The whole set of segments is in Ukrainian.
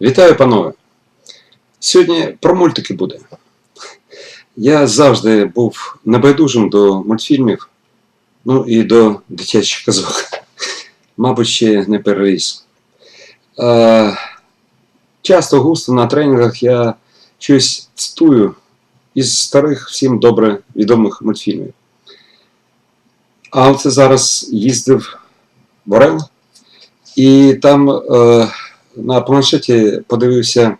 Вітаю, панове! Сьогодні про мультики буде. Я завжди був небайдужим до мультфільмів, ну і до дитячих казок. Мабуть, ще не переріс. Е, часто густо на тренінгах я щось цитую із старих всім добре відомих мультфільмів. А оце зараз їздив в Орел, і там е, на планшеті подивився,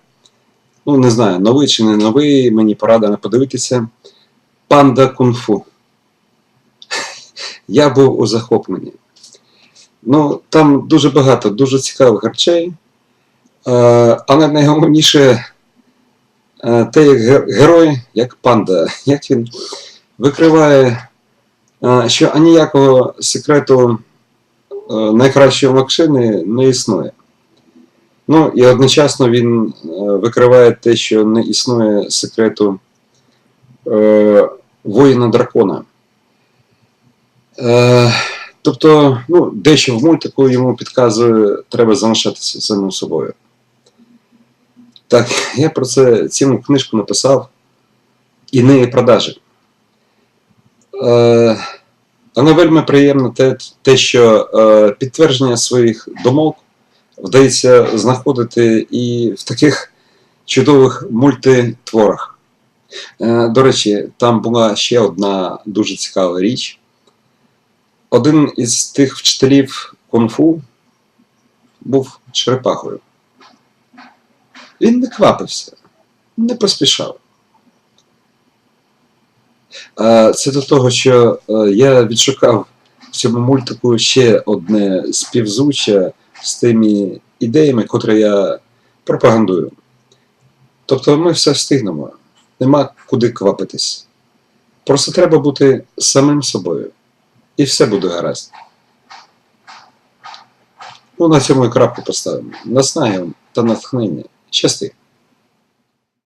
ну не знаю, новий чи не новий, мені порадили подивитися. Панда кунг-фу. Я був у захопленні. Ну, там дуже багато, дуже цікавих речей. Е, але найголовніше е, те, як герой, як панда, як він викриває, е, що аніякого секрету найкращої машини не існує. Ну і одночасно він е, викриває те, що не існує секрету е, воїна дракона. Е, тобто, ну, дещо в мультику йому підказує, треба залишатися самим собою. Так, я про це цілу книжку написав і не продажі. Е, але вельми приємно те, те що е, підтвердження своїх думок вдається знаходити і в таких чудових мультитворах. Е, До речі, там була ще одна дуже цікава річ. Один із тих вчителів кунг-фу був черепахою. Він не квапився, не поспішав. Е, Це до того, що е, я відшукав в цьому мультику ще одне співзвуччя з тими ідеями, котрі я пропагандую. Тобто ми все встигнемо, нема куди квапитись. Просто треба бути самим собою, і все буде гаразд. Ну, на цьому і крапку поставимо. Наснаги та натхнення. Щасти.